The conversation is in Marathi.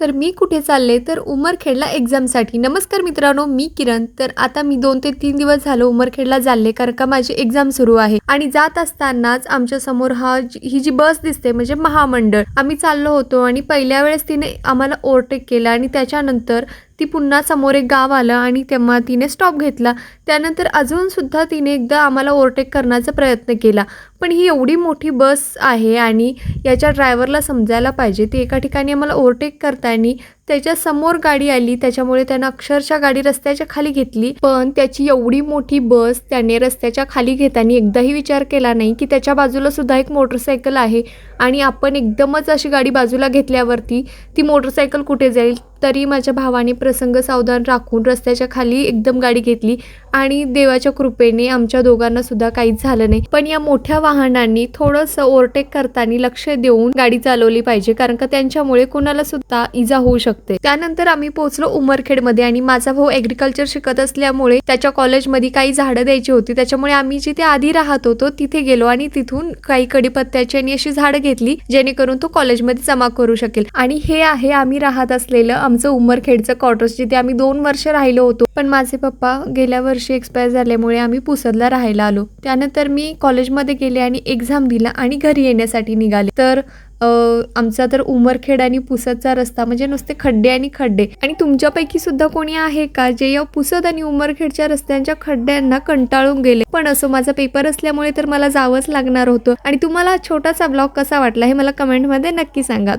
तर मी कुठे चालले? तर उमरखेडला एक्झामसाठी नमस्कार मित्रांनो मी किरण. तर आता मी दोन ते तीन दिवस झालो उमरखेडला चालले कारण का माझी एक्झाम सुरू आहे. आणि जात असतानाच आमच्यासमोर हा ही जी बस दिसते म्हणजे महामंडळ आम्ही चाललो होतो आणि पहिल्या वेळेस तिने आम्हाला ओव्हरटेक केला आणि त्याच्यानंतर ती पुन्हा समोर एक गाव आलं आणि तेव्हा तिने स्टॉप घेतला. त्यानंतर अजूनसुद्धा तिने एकदा आम्हाला ओव्हरटेक करण्याचा प्रयत्न केला. पण ही एवढी मोठी बस आहे आणि याच्या ड्रायव्हरला समजायला पाहिजे. ती एका ठिकाणी आम्हाला ओव्हरटेक करताना त्याच्यासमोर गाडी आली त्याच्यामुळे त्यानं अक्षरशः गाडी रस्त्याच्या खाली घेतली. पण त्याची एवढी मोठी बस त्याने रस्त्याच्या खाली घेताना एकदाही विचार केला नाही की त्याच्या बाजूला सुद्धा एक मोटरसायकल आहे आणि आपण एकदमच अशी गाडी बाजूला घेतल्यावरती ती मोटरसायकल कुठे जाईल? तरी माझ्या भावाने प्रसंग सावधान राखून रस्त्याच्या खाली एकदम गाडी घेतली आणि देवाच्या कृपेने आमच्या दोघांना सुद्धा काहीच झालं नाही. पण या मोठ्या वाहनांनी थोडंसं ओव्हरटेक करताना लक्ष देऊन गाडी चालवली पाहिजे कारण का त्यांच्यामुळे कुणाला सुद्धा इजा होऊ शकते. त्यानंतर आम्ही पोहोचलो उमरखेडमध्ये आणि माझा भाऊ ऍग्रिकल्चर शिकत असल्यामुळे त्याच्या कॉलेजमध्ये काही झाडं द्यायची होती. त्याच्यामुळे आम्ही जिथे आधी राहत होतो तिथे गेलो आणि तिथून काही कडीपत्त्याची आणि अशी झाडं घेतली जेणेकरून तो कॉलेजमध्ये जमा करू शकेल. आणि हे आहे आम्ही राहत असलेलं आमचं उमरखेडचं क्वार्टर्स जिथे आम्ही दोन वर्ष राहिलो होतो. पण माझे पप्पा गेल्या वर्षी एक्सपायर झाल्यामुळे आम्ही पुसदला राहायला आलो. त्यानंतर मी कॉलेजमध्ये गेले आणि एक्झाम दिला आणि घरी येण्यासाठी निघाले. तर आमचा तर उमरखेड आणि पुसदचा रस्ता म्हणजे नुसते खड्डे आणि खड्डे. आणि तुमच्यापैकी सुद्धा कोणी आहे का जे या पुसद आणि उमरखेडच्या रस्त्यांच्या खड्ड्यांना कंटाळून गेले? पण असं माझा पेपर असल्यामुळे तर मला जावंच लागणार होतं. आणि तुम्हाला छोटासा ब्लॉग कसा वाटला हे मला कमेंटमध्ये नक्की सांगा.